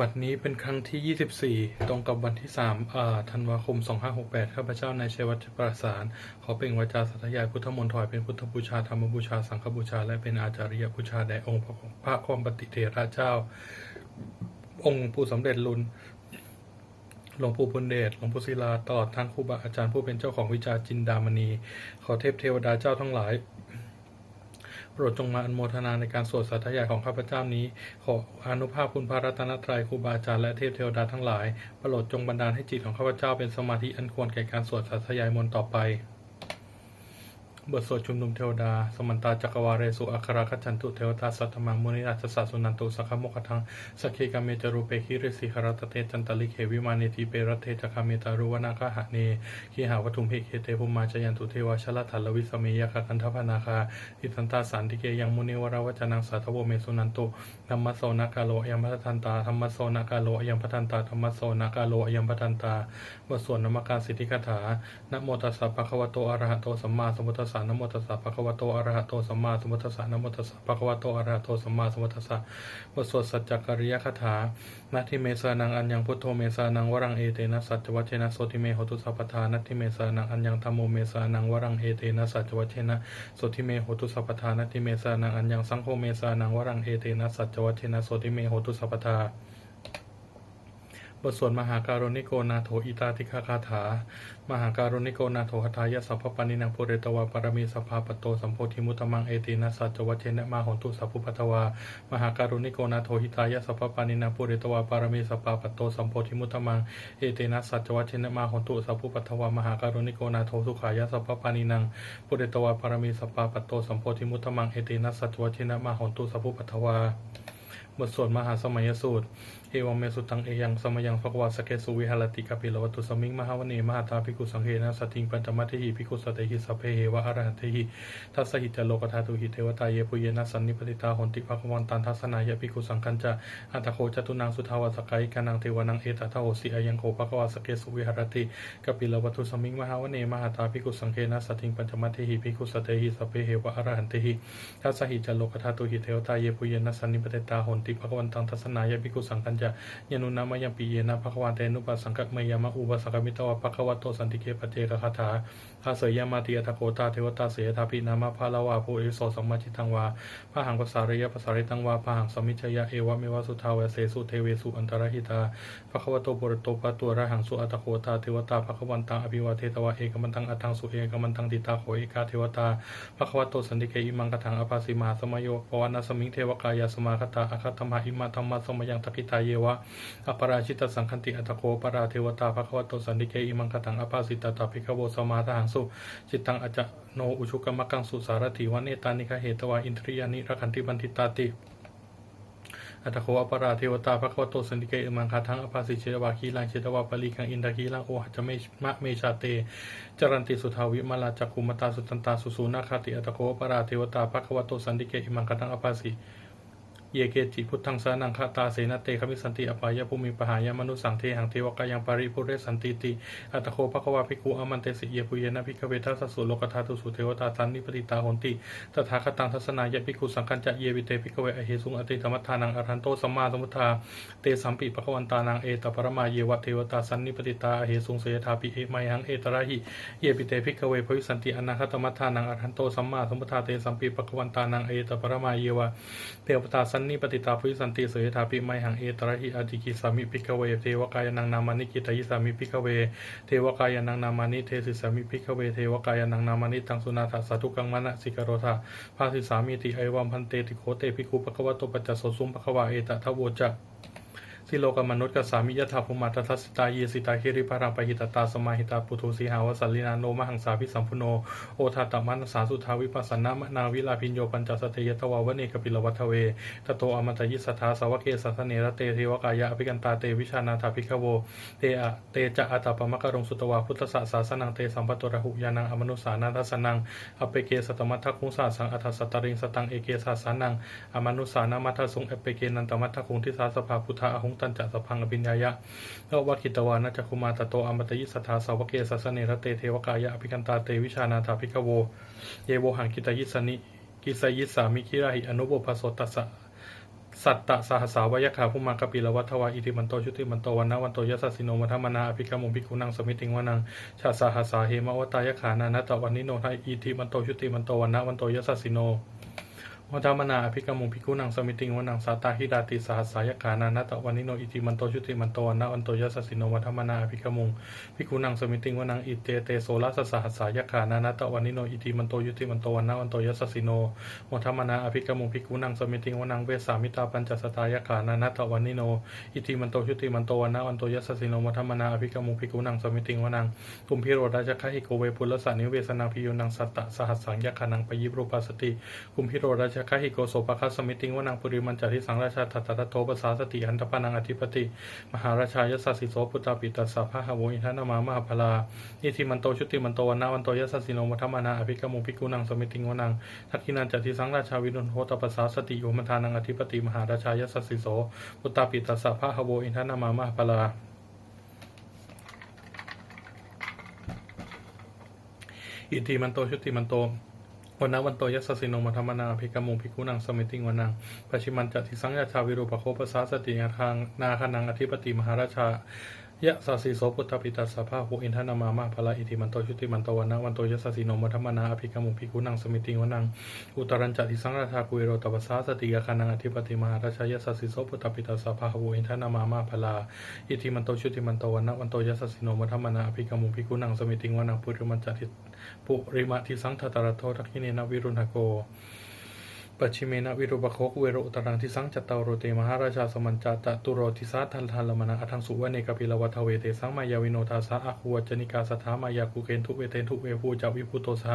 บัดนี้เป็นครั้งที่ 24 ตรงกับวันที่3อ่าธันวาคม 2568 ข้าพเจ้านายชัยวัฒน์ประสาน ขอเปล่งวาจาสัตยายพุทธมนต์ถวายเป็นพุทธบูชาธรรมบูชา สังฆบูชา และเป็นอาจาริยบูชาแด่องค์พระความปฏิเถระเจ้า องค์ปู่สำเร็จลุนหลวงปู่บุญเดช หลวงปู่ศิลา ตลอดทั้งครูบาอาจารย์ผู้เป็นเจ้าของวิชาจินดามณี ขอเทพเทวดาเจ้าทั้งหลาย รดจงมาอนโมทนาในการสวดสาธยายของข้าพเจ้านี้ ขออนุภาพคุณพระรัตนตรัยครูบาอาจารย์และเทพเทวดาทั้งหลายโปรดจงบันดาลให้จิตของข้าพเจ้าเป็นสมาธิอันควรแก่การสวดสาธยายมนต์ต่อไป บทสวดชุมนุมเทวดา สมันตาจักรวาเรสุอัคราคจันตุเทวตาสัตมังมุนิราชสัสสุนันตุสัคขโมกทังสักเคกามเมจรูเปคิริสิหรตเตจันตลิเควิมาเนติเปรตเทจคาเมตารุวนาคาหะเนขีหาวัตุมเพเคเตภุมมาจยันตุเทวชลทัลลวิสเมยคกันทพนาคาอิทันตาสันติเกยังมุนิวราวจนังสาทโวเมสุนันตุธรรมโสนากาโลยังพัทันตาธรรมโสนากาโลยังพัทันตาธรรมโสนากาโลยังพัทันตาบทสวดนมการสิทธิคาถานโมตัสสะภะคะวะโตอะระหะโตสัมมาสัมพุทธัสสะนะโมตัสสะภะคะวะโตอะระหะโตสัมมาสัมพุทธัสสะนะโมตัสสะภะคะวะโตอะระหะโตสัมมาสัมพุทธัสสะบทสวดสัจจกริยคาถานาทิเมสานังอัญญังพุทโธเมสานังวรังเอเตนะสัจวัชนะโสติเมโหตุสัพพทานาทิเมสานังอัญญังธัมโมเมสานังวรังเอเตนะสัจวัชนะโสติเมโหตุสัพพทานาทิเมสานังอัญญังสังโฆเมสานังวรังเอเตนะสัจวัชนะโสติเมโหตุสัพพทา บทสวดมหาการุณิโกนาโถอิตาติคาคาถา มหาการุณิโกนาโถหทายะสัพพปานินังปุเรตวาปารมีสัพพาปโตสัมโพธิมุตมังเอตินัสสัจวัชเชนะมาหนตุสัพพุปัตวามหาการุณิโกนาโถหิตายะสัพพปานินังปุเรตวาปารมีสัพพาปโตสัมโพธิมุตมังเอตินัสสัจวัชเชนะมาหนตุสัพพุปัตวามหาการุณิโกนาโถสุขายะสัพพปานินังปุเรตวาปารมีสัพพาปโตสัมโพธิมุตมังเอตินัสสัจวัชเชนะมาหนตุสัพพุปัตวาบทสวดมหาสมัยสูตรเอวังเมสุตังเอยังสมยังภควาสเกสุวิหารติกาปิลวัตุสมิงมหาวเนมหาตาภิกุสังเฮนะสติงปัญจมัติหิภิกุสตเตหิสัพเพเหวะอรหันเตหิทัสหิจโลกธาตุหิเทวตาเยปุเยนะสันนิปติตาหนติภควันตันทัสนายะภิกุสังคัญจะอัตโคจตุนางสุทาวาสกายกานังเทวนังเอตตาโหสิอายังโคภควาสเกสุวิหารติกาปิลวัตุสมิงมหาวเนมหาตาภิกุสังเฮนะสติงปัญจมัติหิภิกุสตเตหิสัพเพเหวะอรหันเตหิทัสหิจโลกธาตุหิเทวตาเยปุเยนะสันนิปติตาหนติภควันตังทัสนายภิกุสังคัญจะยานุนามายังปีเยนะภควานเตนุปัสสังกัมยามะอุปสังกมิตวะภควโตสันติเกปเจกคาถาอาเสยยามาติอัตโกตาเทวตาเสยทาปินามาภาลาวาภูเอโสสัมมาจิตังวาพระหังภาษาริยภาษาริตังวาพระหังสมิชยะเอวะเมวะสุทาวะเสสุเทเวสุอันตรหิตาภควโตปุรโตปะตัวระหังสุอัตโกตาเทวตาภควันตังอภิวาเทตวะเอกมันตังอัตังสุเอกมันตังติตาโขเอกาเทวตาภควโตสันติเกอิมังกถังอภาสิมาสมโยปวานาสมิงเทวกายาสมาคตาอคัตถมหาอิมาธรรมะสมยังตกิตาเยวะอปราชิตสังคันติอัตโกปราเทวตาภควโตสันติเกอิมังคตังอภาสิตตาภิกขโวสมาทหังสุจิตตังอจโนอุชุกรรมกังสุสารถิวันเนตานิคเหตวาอินทริยานิรักันติบันทิตาติอัตโคอปราเทวตาภควโตสันติเกอิมังคทังอภาสิเชตวาคีลังเชตวาปลีกังอินทาคีลังโอหัจเมมะเมชาเต จรันติสุทาวิมาลาจักคุมตาสุตันตาสุสูนาคาติอัตโคอปราเทวตาภควโตสันติเกอิมังคทังอภาสิ เยเกจิพุทธังสานังคาตาเสนาเตคมิสันติอปายะภูมิปหายามนุสังเทหังเทวกายังปาริปุเรสันติติอัตโคภควาภิกุอมันเตสิเยปุเยนะภิกขเวทัสสุโลกธาตุสุเทวตาสันนิปติตาหนติตถาคตังทัศนายะภิกุสังคัญจะเยวิเตภิกขเวอเหสุงอติธรรมทานังอรหันโตสัมมาสัมพุทธาเตสัมปิภควันตานังเอตปรมาเยวะเทวตาสันนิปติตาอเหสุงเสยทาปิเอไมหังเอตระหิเยปิเตภิกขเวภวิสันติอนาคตมัทานังอรหันโตสัมมาสัมพุทธาเตสัมปิภควันตานังเอตปรมาเยวะเทวตาสันนิปฏิตาภิสันติเสยทาปิไมหังเอตระหิอจิกิสามิพิกเว เทวกายนังนามานิกิตายิสามิพิกเว เทวกายนังนามานิเทสิสามิพิกเว เทวกายนังนามานิตังสุนาถาสาธุกังมณะสิกโรธาภาสิสามิติไอวัมพันเตติโคเตภิกขุปะควะโตปัจจสสุมปะกวะเอตทะโวจะ สิโลกมนุษย์กัสสามิยถาภูมาทัสสตาเยสิตาคิริภารังปหิตตาสมาหิตาปุถุสีหาวสัลลินาโนมหังสาพิสัมพุโนโอทาตมันสาสุทาวิปัสสนามนาวิลาพิญโยปัญจสเตยตวาวเนกปิลวัทเวตโตอมตยิสัทธาสาวเกสัสเนระเตเทวกายะอภิกันตาเตวิชานาถาภิกขโวเตอะเตจะอัตปมะกะรงสุตวาพุทธสสาสนังเตสัมปตระหุยานังอมนุสานาทัสนังอเปเกสตมัทคุงสาสังอัฏฐสตริงสตังเอเกสาสานังอมนุสานามัทสุงเอเปเกนันตมัทคุงทิสาสภาพุทธะอหุงตันจะสพังอภิญญายะโลวัคิตวานาจักคุมาตโตอมตยิสัทธาสาวกเกสัสเนระเตเทวกายะอภิกันตาเตวิชานาถาภิกขโว เยโวหังกิตายิสนิกิสยิสามิคิราหิอนุโบภโสตัสสะสัตตะสหสาวยขาภูมากปิลวัฏวาอิติมันโตชุติมันโตวันนะวันโตยสสสสิโนมัทมนาอภิกรมุภิกุนังสมิติงวนังชาสหสาเหมวตายขานานะตะวันนิโนไทยอิติมันโตชุติมันโตวันนะวันโตยสสสสิโน วัฏมนาอภิกรมุงภิกุนังสมิติงวนังสาตาหิดาติสหัสสายกานานาตะวันนิโนอิติมันโตชุติมันโตวนนะวันโตยสสสสิโนวัฏมนาอภิกรมุงภิกุนังสมิติงวนังอิเตเตโสลัสสหัสสายกานานาตะวันนิโนอิติมันโตยุติมันโตวนนะวันโตยสสสสิโนวัฏมนาอภิกรมุงภิกุนังสมิติงวนังเวสามิตาปัญจสตายกานานาตะวันนิโนอิติมันโตชุติมันโตวนนะวันโตยสสสสิโนวัฏมนาอภิกรมุงภิกุนังสมิติงวนังกุมพิโรราชคะหิโกเวปุลสานิเวสนาพิโยนังสัตตะสหัสสังยคานังปยิบรูปัสติกุมพิโรราชคะหิโกโสปคัสสมิติงวนังปุริมันจาริสังราชาทัตตะโตปสาสติหันตปานังอธิปติ มหาราชายสสสิโสปุตตาปิตัสสะพะหะโวอินทนามามหาพลาอิทิมันโตชุติมันโตวันนะวันโตยสสสิโนมัทมานาอภิกรมุภิกุนังสมิติงวนังทักขินันจติสังราชาวิรุโหตปสาสติโยมทานังอธิปติมหาราชายสสสิโสปุตตาปิตัสสะพะหะโวอินทนามามหาพลาอิติมันโตชุติมันโต วันนะวันโตยัสสิโนมัทมนาภิกรมุภิกขุนังสมิติงวนังปัจฉิมันจะทิสังยาชาวิรูปโคปัสสาสติยาทางนาคานังอธิปติมหาราชายะสาสีโสปุตตปิตัสสะภาหุอินทนามามาภลาอิติมันโตชุติมันโตวันนะวันโตยัสสสิโนมัทมนาอภิกรมุภิกขุนังสมิติงวนังอุตรัญจทิสังราชากุเอโรตปสาสติยาคานังอธิปติมหาราชายะสาสีโสปุตตปิตัสสะภาหุอินทนามามาภลาอิติมันโตชุติมันโตวันนะวันโตยัสสสิโนมัทมนาอภิกรมุภิกขุนังสมิติงวนังปุริมันจทิ ปุริมาทิสังทตระโททักขิเนนวิรุณโกปชิเมนะวิรุปโคกเวโรอุตรังทิสังจัตตาโรเตมหาราชาสมันจาตตุโรทิสาทันทันลมนะอัทังสุวะเนกปิลวัฏเวเตสังมายาวิโนทาสะอาคูวจนิกาสถามายากุเกนทุเวเทนทุเวภูจาวิพุโตสห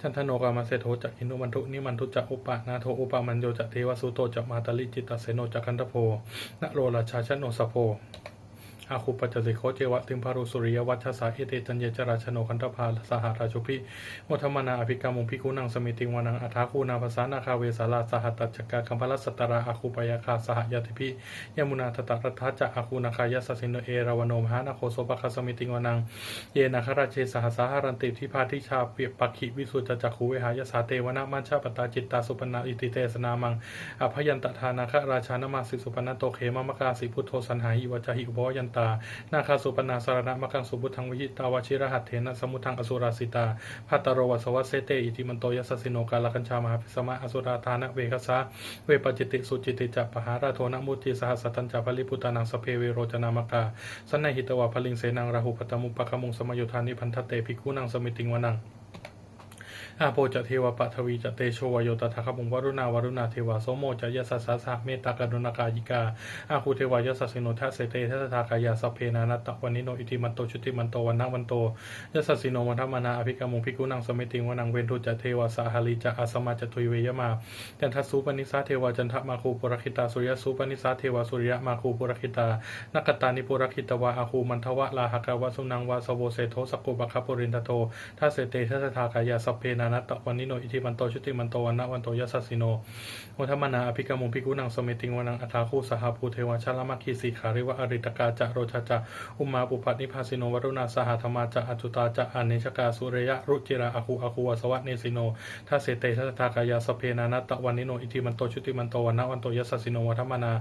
จันทโนกามาเสโทจักหินุมันทุนิมันทุจะอุปะนาโทอุปามันโยจะเทวสุโตจะมาตลิจิตตเสโนจักขันตโพนโรราชาชโนสโพ อาคุปัจจิโคเจวะติมพารุสุริยวัชสาเอเตจันเยจราชโนคันตพาสหราชุพิโมทมนาอภิกรรมุภิกุนังสมิติงวานังอัฐาคูนาภาษานาคาเวสาลาสหัตตจักกาคัมพลัสสตราอาคุปยาคาสหยติพิยมุนาทตรัตถะจะอาคูนาคายสสินโนเอราวโนมหานาโคโสปะคสมิติงวานัง เยนาคราเชสหสาหารันติทิพาทิชาเปียปักขิวิสุจจักขุเวหายสาเตวนามัญชาปตาจิตตาสุปนาอิติเตสนามังอภยันตทานาคราชานามาสิสุปนาโตเขมมกาสิพุทโธสันหาหิวจหิอุบยันตา นาคาสุปนาสารณะมะกังสุบุทังวิจิตาวชิรหัตเถนะสมุทังอสุราสิตาพัตตโรวัสวัสเสเตอิติมันโตยัสสิโนกาลกัญชามหาภิสมะอสุราธานะเวคสาเวปจิติสุจิติจัปปหาราโทนะมุติสหัสตัญจาภลิพุตานังสเพเวโรจนามกาสันนหิตวาพลิงเสนังราหุปตมุปะคมุงสมยุทานิพันธเตภิกุนังสมิติงวนัง อาโปจะเทวปัทวีจะเตโชวโยตถาคบุงวรุณาวรุณาเทวาโสโมจะยสัสสสะเมตตากรุณากายิกาอาคูเทวายสสิโนทัสเสเตทัสทากายาสเพนานัตตะวันนิโนอิติมันโตชุติมันโตวันนะวันโตยสสิโนวันธมนาอภิกรมุงภิกุนังสมิติงวนังเวนทุจะเทวาสาหาลีจะอาสมาจะทุยเวยมาจันทสุปนิสาเทวาจันทมาคูปุรคิตาสุริยสุปนิสาเทวาสุริยมาคูปุรคิตานักตานิปุรคิตวาอาคูมันทวะลาหกาวะสุนังวาสโวเสโทสกโกบะคปุรินทโททัสเสเตทัสทากายาสเพนานัตตะวันนิโนอิทิมันโตชุติมันโตวันนะวันโตยัสสสิโนวัฒมนาอภิกรรมุภิกุนังสมิติงวนังอัฏฐาคูสหภูเทวชาลมัคคีสีขาริวะอริตกาจะโรชาจะอุมาปุปัตนิพาสิโนวรุณาสหธรรมาจะอจุตาจะอเนชกาสุเรยะรุจิราอาคูอาคูวสวัสเนสิโนทัสเสเตทัสทากายาสเพนานัตตะวันนิโนอิทิมันโตชุติมันโตวันนะวันโตยัสสสิโนวัฒมนา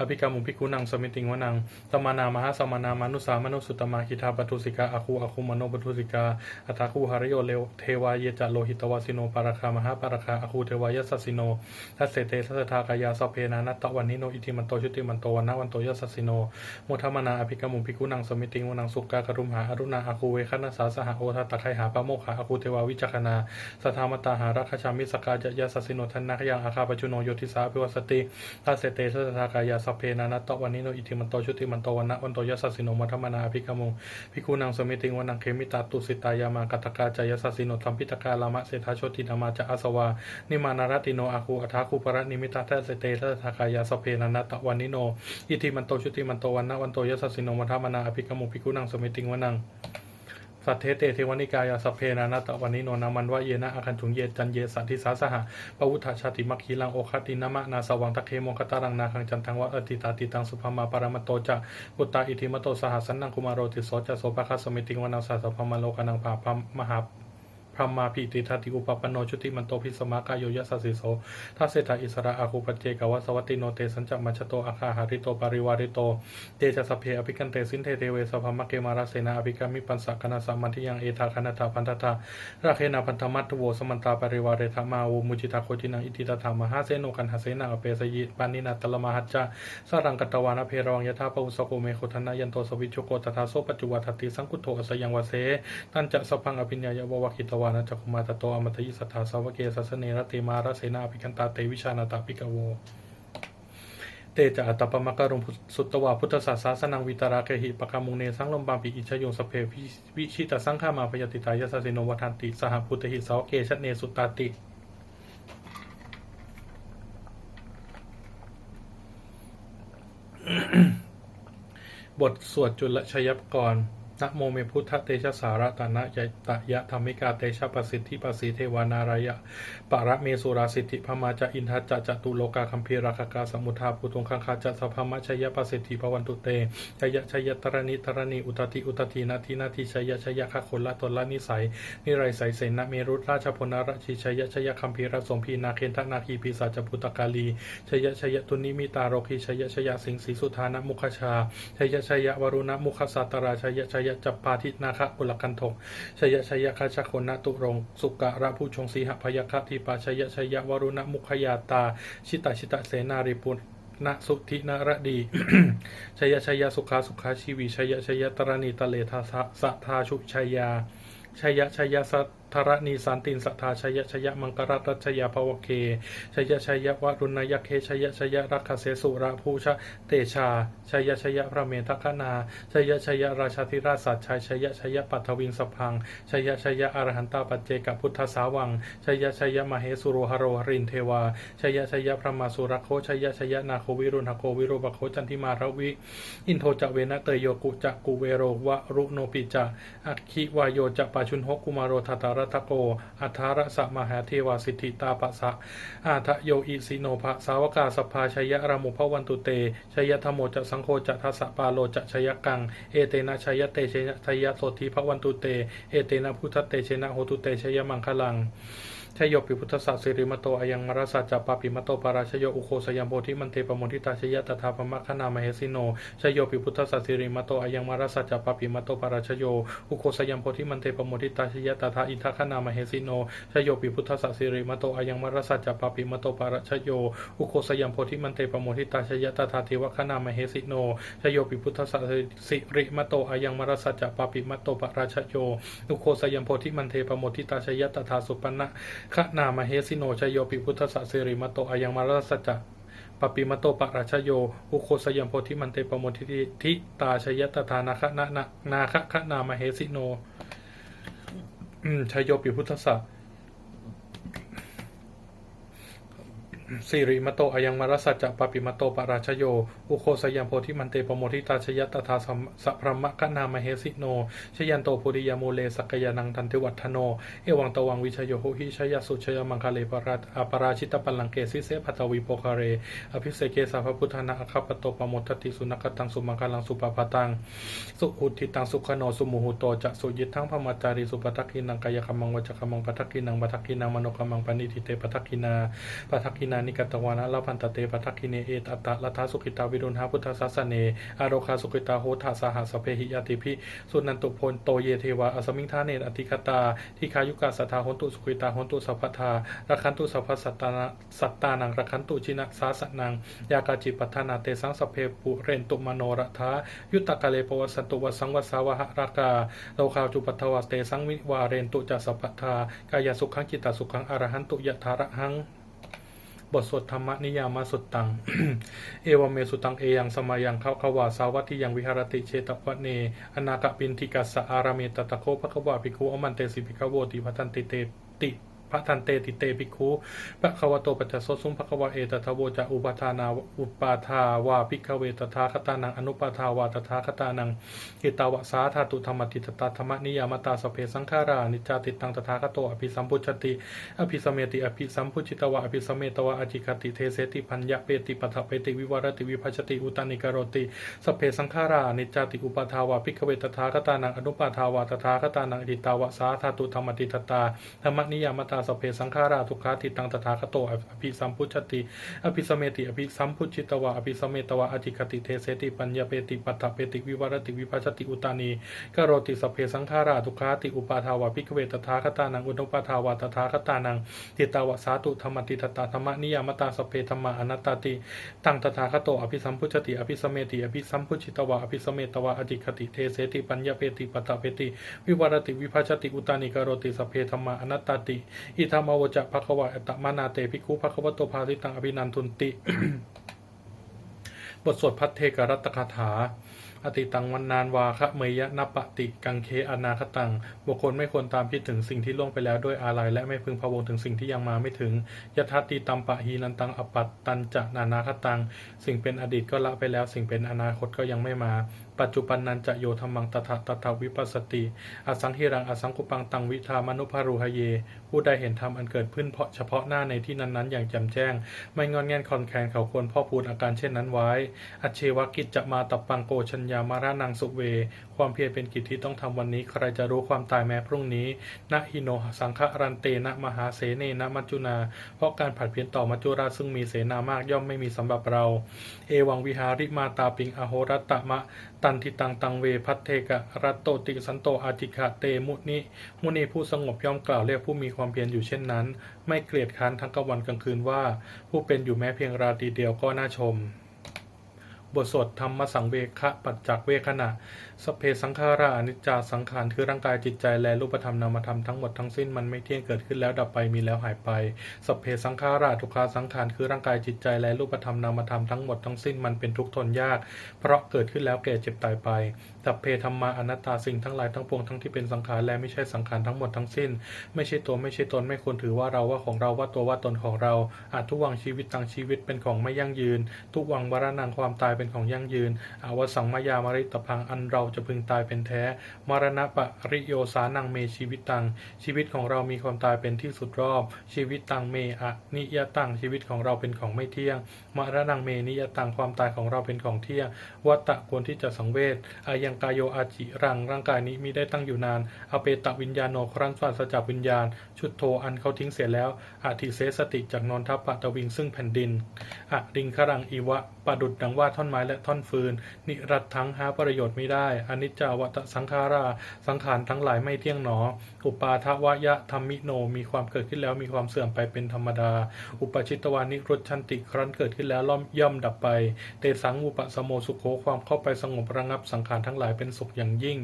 อภิกรรมุภิกุนังสมิติงวนังตมานามหาสมานามานุสามนุสุตมาคิทาปทุสิกาอาคูอาคูมโนปทุสิกาอัฏฐาคูหารโยเลวเทวายจะโลหิตวสิโนปาราคามหาปาราคาอาคูเทวายสสสิโนทัสเสเตทัสทากายาสเพนานัตตวันนิโนอิทิมันโตชุติมันโตวันนวันโตยัสสิโนโมทมนาอภิกรรมุภิกุนังสมิติงวนังสุกากรุมหาอรุณาอาคูเวคณสาสหโอทัตตะไคหาปะโมกขาอาคูเทวาวิจักนาสทามตาหารัคชามิสกาจะยสสสิโนทันนักยังอาคาปจุโนโยติสาภิวสติทัสเสเตทัสทากายาสเพนานัตตวันนิโนอิทิมันโตชุติมันโตวันนวันโตยัสสิโนโมทมนาอภิกรรมุภิกุนังสมิติงวนังเขมิตาตุสิตายามากัตตกาจยสสสิโนธรรมพิตกาลามะเสทาโชตินามาจะอาสวา นิมานารติโนอาคูอัฏฐาคูปรนิมิตาเทสเตเทสทากายาสเพนันตะวันนิโน อิทิมันโตชุติมันโตวันนะวันโตยัสสสิโนมัทมนาอภิกรมุภิกุนังสมิติงวนังสัทเทเตเทวนิกายาสเพนานัตะวันนิโนนามันวะเยนะอาคันถุงเยจันเยสันทิสาสหะปวุฒชาติมัคคีลังโอคตินามะนาสวังตะเคมงคตารังนาคังจันทังวะอติตาติตังสุภมาปารมตโตจะกุตตาอิทิมโตสหัสันนังคุมารโรติโสจะโสภคัสสมิติงวนังสัสสพมาโลกนังภาพมหา พระมาพิติทัติอุปปปนโนชุติมันโตพิสมากายโยยัสสสิโสทัสเสถาอิสระอาคูปเจกวัสวัติโนเตสัญจมัชโตอาคาหาริโตปริวาริโตเตจะสเพอภิกันเตสินเทเทเวสภามะเกมาราเสนาอภิกามิปันสะคณะสัมมันทิยังเอทาคณตาพันธาราเคนาพันธมัตโวสมันตาปริวาเรธามาโวมุจิตาโคจินังอิติตถามหาเสโนกันหาเสนาอเปสยิปานินาตลมหัจจะสรังกตวานะเพรวังยถาปอุสโกเมโคทนายันโตสวิจุโกตถาโสปัจจุวัตติสังกุโตอสยังวเสตันจะสพังอภิญญายะววคิตวานะจักมาตโตอมตยิสัทธาสาวเกสัสเนรติมารเสนาภิกันตาเตวิชานาตาปิกโวเตจะอัตตปมะกะรุงสุตตวาพุทธศาสสนังวิตาราเกหิปะกามุงเนสังลมบามปิอิชยงสเพวิวิชิตสังฆามาพยติตายสสสิโนวัฏันติสหพุทธหิสาวเกชเนสุตตาติบทสวดจุลชยกร นะโมเมพุทธเตชะสาระตนะยตะยะธรรมิกาเตชะประสิทธิประสิเทวานารายะปะระเมสุราสิทธิพมาจะอินทัจจะจตุโลกาคัมภีราคกาสมุทาปุตุงคังคาจะสภามะชยประสิทธิภวันตุเตชยะชยตรณิตรณีอุตติอุตตินาทีนาทีชยชยคะคนละตนละนิสัยนิไรใสเสนเมรุตราชพลนรชีชยชยคัมภีรสมพีนาเคนทนาคีปีศาจปุตกาลีชยชยตุนิมิตาโรคีชยชยสิงสีสุธานะมุขชาชยชยวรุณมุขสัตราชยชยจัปปาทินาคะกุลกันทงชยชยคาชคนนตุรงสุกะระผู้ชงสีหพยคทิปาชยชยวรุณมุขยาตา ชิตาชิตาเสนาริปุณณสุทินรดี ชยชยสุขาสุขาชีวี ชยชยตรณีตะเลทาสะทาชุชยา ชยชยสั ทธรณีสันตินสัทธาชยชยมังกรรัชยาภวเค ชยชยวรุณยเคชยชยรักขเสสุระภูชะเตชา ชยชยพระเมทคนา ชยชยราชาธิราชสัจชัยชยชยปัทวิงสพัง ชยชยอรหันตาปัจเจกพุทธสาวัง ชยชยมเหสุโรหโรหรินเทวา ชยชยพระมาสุรโคชยชยนาโควิรุณหโควิโรบโคจันทิมารวิ อินโทจะเวนะเตยโยกุจะกุเวโรวะรุโนปิจะอัคคิวายโยจะปาชุนหกุมารโรทตารทโก อัทารสะมหาเทวสิทธิตาปะสะ อาทะโยอิสิโนภะสาวกาสภาชยระมุภวันตุเตชยธรรมโมจะสังโฆจะทัสสะปาโลจะชยกัง เอเตนะชยเตชยชยโสทีภวันตุเต เอเตนะพุทธเตชนะโหตุเตชยมังคลัง ชยโยปิพุทธสัสสิริมโตอายังมรสสัจจปาปิมโตปาราชโยอุโคสยามโพธิมันเตปโมทิตาชยตถาพมะคณามเหสิโนชยโยปิพุทธสัสสิริมโตอายังมรสสัจจปาปิมโตปาราชโยอุโคสยามโพธิมันเตปโมทิตาชยตถาอินทคณามเหสิโนชยโยปิพุทธสัสสิริมโตอายังมรสสัจจปาปิมโตปาราชโยอุโคสยามโพธิมันเตปโมทิตาชยตถาเทวคณามเหสิโนชยโยปิพุทธสัสสิริมโตอายังมรสสัจจปาปิมโตปาราชโยอุโคสยามโพธิมันเตปโมทิตาชยตถาสุปนะขนามเฮสิโนชยโยปิพุทธสสิริมโตอายังมารัสจักปปิมโตปะราชโยอุโคสยมโพธิมันเตปโมทิติทิตาชยตถานาคะนานานาคะขนามเฮสิโนชยโยปิพุทธสส สิริมโตอยังมารสัจจะปปิมโตปราชโย อุโคสยัมโพธิมันเตปโมทิตาชยตถาสัพพมะคณามเหสิโน ชยันโตปุริยามูเลสกยานังทันติวัฒโน เอวังตวังวิชโยโหหิชยสุชยมังคาเลปราตอปราชิตปัลลังเกสิเสพัตวิโปคาเร อภิเสเกสัพพุทธนาอคัปโตปโมทติสุนักตังสุมังคลังสุปปาตัง สุหุติตังสุขโนสุมุหุโตจะสุยิทังพมัจาริสุปทักกินังกายคมังวจคมังปทักกินังปทักกินังมโนคมังปณิทิเตปทักกินาปทักกินานิกตวานะลาพันตเตปทักกิเนเอตตะลัทธสุขิตาวิรุณหาพุทธสัสเนอารคาสุขิตาโหทาสหสเพหิยติพิสุนันตุพลโตเยเทวาอสมิงทาเนอติคตาทิคายุกาสัทธาหนตุสุขิตาหนตุสัพพทารักขันตุสัพพสัตตานสัตตานังรักขันตุชินะสาสนังยากาจิปัฏนาเตสังสเพปุเรนตุมโนรทายุตตะกะเลปวสันตุวสังวสาวหรากาโลคาจุปัทวเตสังวิวาเรนตุจัสสัพพทากายสุขังจิตตสุขังอรหันตุยะทาระหัง บทสวดธรรมนิยามาสุตตัง เอวเมสุตังเอยังสมายังเขาขวาสาวัตถียังวิหารติเชตวะเน อนากะปินทิกัสสะอาราเมตตะโคภะควาภิกขุอมันเตสิภิกขโวติพัทันติเตติ พระทันเตติเตปิกขุพระควโตปัจจสสุมภควเอตทะโวจะอุปทานาอุปาทาวาปิกเวตถาคตานังอนุปาทาวาตถาคตานังกิตาวะสาธาตุธรรมติตตาธรรมนิยามตาสเพสังขารานิจาติตังตถาคโตอภิสัมพุชติ อภิสมเมติอภิสัมพุจิตวะอภิสมเมตวะอจิคติเทเสติพัญญะเปติปัฏฐเปติวิวรติวิภัชติอุตานิกรติสเพสังขารานิจจติอุปาทาวาปิกเวตถาคตานังอนุปาทาวาตถาคตานังอิตาวะสาธาตุธรรมติตตาธรรมนิยามตาสเพสังขาราทุกขาติตังตถาคโตอภิสัมพุชติอภิสเมติอภิสัมพุจิตวะอภิสเมตวะอจิคติเทเสติปัญญะเปติปัฏฐเปติวิวรติวิภัชติอุตานีกโรติสเพสังขาราทุกขาติอุปาทาวาปิกเวตถาคตานังอนุปาทาวาตถาคตานังทิตาวะสาตุธรรมติตตาธรรมนิยามตาสเพธรรมอนัตตาติตังตถาคโตอภิสัมพุชติอภิสเมติอภิสัมพุชิตวะอภิสเมตวะอจิคติเทเสติปัญญาเปติปัตตเปติวิวรติวิภัชติอุตานิกโรติสเพธรรมอนัตตติอิธรรมวจะภควะอัตมานาเตภิกขุภควโตภาสิตังอภินันทุนติ บทสวดพัทเทกรัตคาถาอติตังวันนานวาคะเมยะนปติกังเคอนาคตังบุคคลไม่ควรตามคิดถึงสิ่งที่ล่วงไปแล้วด้วยอาลัยและไม่พึงพะวงถึงสิ่งที่ยังมาไม่ถึงยทัตติตัมปะฮีนันตังอปัตตันจะนานาคตัง สิ่งเป็นอดีตก็ละไปแล้ว สิ่งเป็นอนาคตก็ยังไม่มา ปัจจุบันนันจะโยธรรมังตถาตถาวิปัสสติอสังหิรังอสังกุปังตังวิธามนุภารุหเย ผู้ใดเห็นธรรมอันเกิดขึ้นเพราะเฉพาะหน้าในที่นั้นๆ อย่างแจ่มแจ้ง ไม่งอนแงนคอนแคนเขาควรพ่อพูดอาการเช่นนั้นไว้ อัจเชวกิจจะมาตับปังโกชัญญามารานังสุเว ความเพียรเป็นกิจที่ต้องทำวันนี้ ใครจะรู้ความตายแม้พรุ่งนี้นะหิโนสังฆรันเตนะมหาเสเนนะมัจจุนา เพราะการผัดเพี้ยนต่อมัจจุราชซึ่งมีเสนามากย่อมไม่มีสำหรับเรา เอวังวิหาริมาตาปิงอโหรัตตมะ ตันทิตังตังเวพัตเทกะรัตโตติสันโตอาจิกะเตมุนิมุนีผู้สงบย่อมกล่าวเรียกผู้มีความเพียรอยู่เช่นนั้น ไม่เกลียดค้านทั้งกลางวันกลางคืนว่า ผู้เป็นอยู่แม้เพียงราตรีเดียวก็น่าชม บทสวดธรรมสังเวคะปัจจักเวขณะสเพสังขาราอนิจจาสังขารคือร่างกายจิตใจและรูปธรรมนามธรรมทั้งหมดทั้งสิ้นมันไม่เที่ยงเกิดขึ้นแล้วดับไปมีแล้วหายไปสเพสังขาราทุกขาสังขารคือร่างกายจิตใจและรูปธรรมนามธรรมทั้งหมดทั้งสิ้นมันเป็นทุกข์ทนยาก เพราะเกิดขึ้นแล้วแก่เจ็บตายไป สัพเพธรรมาอนัตตาสิ่งทั้งหลายทั้งปวงทั้งที่เป็นสังขารและไม่ใช่สังขารทั้งหมดทั้งสิ้น ไม่ใช่ตัวไม่ใช่ตนไม่ควรถือว่าเราว่าของเราว่าตัวว่าตนของเราอาจทุวังชีวิตต่างชีวิตเป็นของไม่ยั่งยืน ทุวังวรนังความตายเป็นของยั่งยืนอาวสังมายามริตพังอันเราจะพึงตายเป็นแท้ มรณะปริโยสานังเมชีวิตตังชีวิตของเรามีความตายเป็นที่สุดรอบ ชีวิตตังเมอะนิยตังชีวิตของเราเป็นของไม่เที่ยง มรณังเมนิยตังความตายของเราเป็นของเที่ยงวัตตะควรที่จะสังเวชอายังกายโยอาจิรัง ร่างกายนี้มีได้ตั้งอยู่นาน อเปตวิญญาโนครั้นปราศจากวิญญาณ ชุดโทอันเขาทิ้งเสียแล้วอาทิเสสติจากนอนทัพปะตะวิงซึ่งแผ่นดินอริงครังอีวะประดุดดังว่าท่อนไม้และท่อนฟืน นิรัตทั้งหาประโยชน์ไม่ได้อนิจจาวัตสังขารา สังขารทั้งหลายไม่เที่ยงหนอ อุปาทวายะธรรมิโน มีความเกิดขึ้นแล้วมีความเสื่อมไปเป็นธรรมดา อุปชิตวานิรุชันติครั้นเกิดขึ้นแล้วล่อมย่อมดับไป เตสังอุปสโมสุโขความเข้าไปสงบระงับสังขารทั้งหลายเป็นสุขอย่างยิ่ง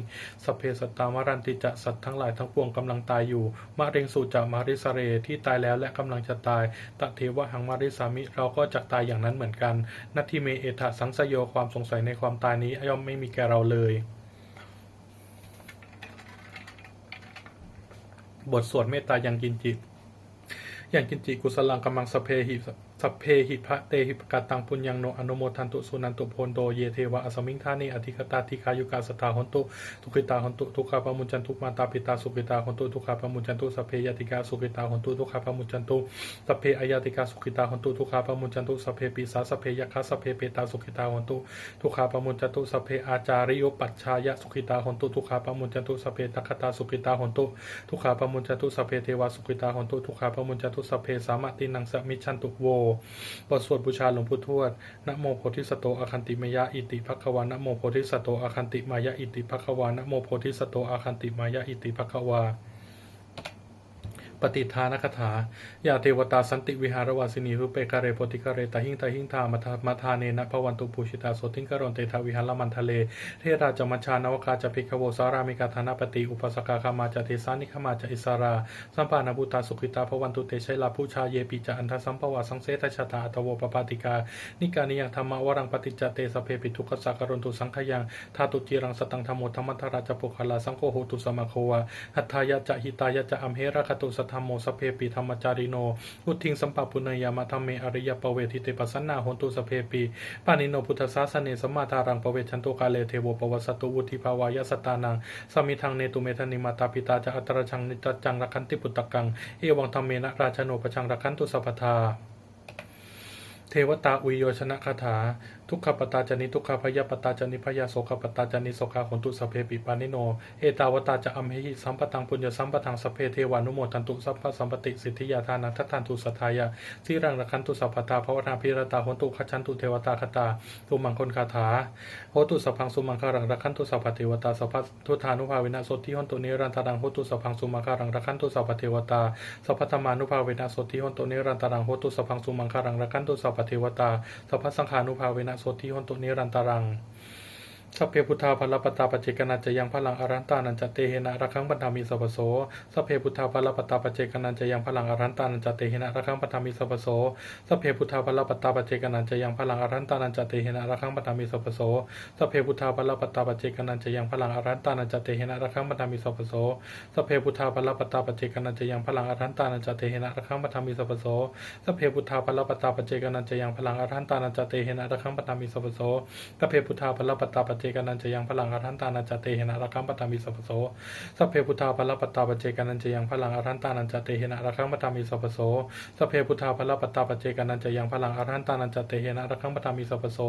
สเพสตามรันติจะสัตว์ทั้งหลายทั้งปวงกำลังตายอยู่มะเร็งสูจามาริสเรที่ตายแล้วและกำลังจะตายตะเทวะหังมาริสามิ เราก็จะตายอย่างนั้นเหมือนกันนัตทิเมเอทะสังสยโยความสงสัยในความตายนี้ย่อมไม่มีแก่เราเลยบทสวดเมตตายังกินจิตอย่างกินจิกุสลังกำมังสเพหิ สัพเพหิพระเตหิปกาตังปุญญังโนอนุโมทันตุสุนันตุโพนโดเยเทวะอสมิงธานิอธิคตาธิคายุกาสตาหนตุทุกิตาหนตุทุกขาปมุจันทุมาตาปิตาสุกิตาหนตุทุกขาปมุจันตุสัพเพยติกาสุกิตาหนตุทุกขาปมุจันตุสัพเพอายติกาสุกิตาหนตุทุกขาปมุจันตุสัพเพปิสาสัพเพยคาสัพเพเปตาสุกิตาหนตุทุกขาปมุจันตุสัพเพอาจาริโยปัจฉายะสุกิตาหนตุทุกขาปมุจันตุสัพเพตัคตาสุกิตาหนตุทุกขาปมุจันตุสัพเพเทวาสุกิตาหนตุทุกขาปมุจันตุสัพเพสามตินังสมิชันตุโวบทสวดบูชาหลวงปู่ทวดนะโมโพธิสตโตอาคันติมายะอิติภควานะโมโพธิสตโตอาคันติมายะอิติภควานะโมโพธิสตโตอาคันติมายะอิติภควา ปฏิทานคถายาเทวตาสันติวิหารวาสินีหุเปกาเรโพธิกาเรตาหิงตาหิงทามาทามาทาเนนะพวันตุปูชิตาโสติงกรอนเตทาวิหารมันทะเล เทราจมัญชานวกาจพิกโวสารามิกาธานปติอุปสกาคามาจเทสานิขมาจอิสารา สัมปานาบุตาสุขิตาพวันตุเตชัยลาผู้ชาเยปิจาอันทสัมภวาสังเสตชาตาอัตโวปปาติกา นิกานิยังธรรมวรังปฏิจเตสเพปิทุกขสักรณตุสังขยังทาตุจีรังสตังธรรมโมธรรมัทราจปุคลาสังโฆโหตุสมาโควาหัตถายะจะหิตายะจะอัมเหระคตุสัทธรรมโมสเพปีธรรมจาริโน อุทิงสัมปะปุณยามะธรรมเมอริยปเวทิเตปัสสนาหนตุสเพปีปานิโนพุทธศาสเนสมมาทารังปเวชันตุกาเลเทโวปวัสตุอุทิภาวายสตานังสมิทังเนตุเมธนิมาตาปิตาจะอัตระชังนิจจังรักขันติปุตตะกัง เอวังธรรมเมนะราชโนปชังรักขันตุสัพพทาเทวตาอุยโยชนะคาถา ทุกขปตาจนิทุกขพยาปตาจนิพยาโสขปตาจนิโสขาขนตุสเพปิปานิโน เอตาวตาจะอัมเหหิสัมปตังปุญญสัมปทังสเพเทวานุโมทันตุสัพพสัมปติสิทธิยาทานังทัตตันตุสัทายาสีรังรักขันตุสัพพตาภวนาพิรตาหนตุขจันตุเทวตาคตาตุมังคนคาถาโหตุสัพพังสุมังคารังรักขันตุสัพพเทวตาสัพพทุธานุภาเวนะสติหนตุนิรันตารังโหตุสัพพังสุมังคารังรักขันตุสัพพเทวตาสัพพธรรมานุภาเวนะสติหนตุนิรันตารังโหตุสัพพังสุมังคารังรักขันตุสัพพเทวตาสัพพสังขานุภาเวนะโสติหนตุนิรันตารัง สัพเพพุทธาภลปตาปเจกนันจะยังพลังอรันตานันจะเตเหนะระคังปัฏฐามิสัพพโสสัพเพพุทธาภลปตาปเจกนันจะยังพลังอรันตานันจะเตเหนะระคังปัฏฐามิสัพพโสสัพเพพุทธาภลปตาปเจกนันจะยังพลังอรันตานันจะเตเหนะระคังปัฏฐามิสัพพโสสัพเพพุทธาภลปตาปเจกนันจะยังพลังอรันตานันจะเตเหนะระคังปัฏฐามิสัพพโสสัพเพพุทธาภลปตาปเจกนันจะยังพลังอรันตานันจะเตเหนะระคังปัฏฐามิสัพพโสสัพเพพุทธาภลปตาปเจกนันจะยังพลังอรันตานันจะเตเหนะระคังปัฏฐามิสัพโสสัพเพพุทธาภลปตาปจเจกนันจะยังพลังอรันตานันจเตเหนะระคังปัฏฐามิสัพโสสัพเพพุทธาภลปตาปจเจกนันจะยังพลังอรันตานันจเตเหนะระคังปัฏฐามิสัพโสสัพเพพุทธาภลปตาปจเจกนันจะยังพลังอรันตานันจเตเหนะระคังปัฏฐามิสัพโส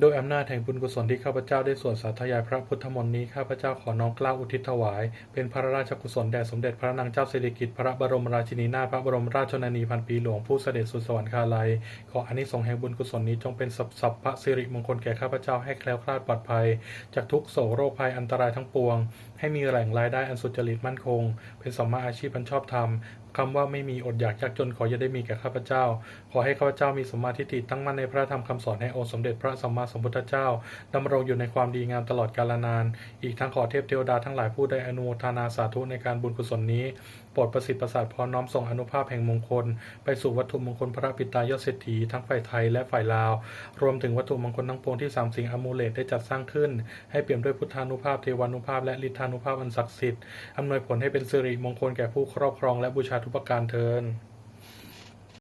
โดยอำนาจแห่งบุญกุศลที่ข้าพเจ้าได้สวดสาธยายพระพุทธมนต์นี้ข้าพเจ้าขอน้อมกล้าอุทิศถวาย เป็นพระราชกุศลแด่สมเด็จพระนางเจ้าสิริกิติ์พระบรมราชินีนาถพระบรมราชชนนีพันปีหลวงผู้เสด็จสู่สวรรคาลัย ขออานิสงส์แห่งบุญกุศลนี้จงเป็นสัพสัพพะสิริมงคลแก่ข้าพเจ้าให้แคล้วคลาดปลอดภัย จากทุกโศกโรคภัยอันตรายทั้งปวง ให้มีแหล่งรายได้อันสุจริตมั่นคง เป็นสัมมาอาชีพอันชอบธรรม คำว่าไม่มีอดอยากยากจนขออย่าได้มีแก่ข้าพเจ้า ขอให้ข้าพเจ้ามีสมมาธิฏฐิตั้งมั่นในพระธรรมคำสอนแห่งองค์สมเด็จพระสัมมาสัมพุทธเจ้าดำรงอยู่ในความดีงามตลอดกาลนาน อีกทั้งขอเทพเทวดาทั้งหลายผู้ได้อนุโมทนาสาธุในการบุญกุศลนี้ ปรดประสิทธิ์ประสาทพรน้อมส่งอนุภาพแห่งมงคล ไปสู่วัตถุมงคลพระปิตายอดเศรษฐีทั้งฝ่ายไทยและฝ่ายลาว รวมถึงวัตถุมงคลทั้งปวงที่สามสิ่งอมูเลตได้จัดสร้างขึ้น ให้เปี่ยมด้วยพุทธานุภาพเทวานุภาพและฤทธานุภาพอันศักดิ์สิทธิ์อำนวยผลให้เป็นสิริมงคลแก่ผู้ครอบครองและบูชาทุกประการเทิน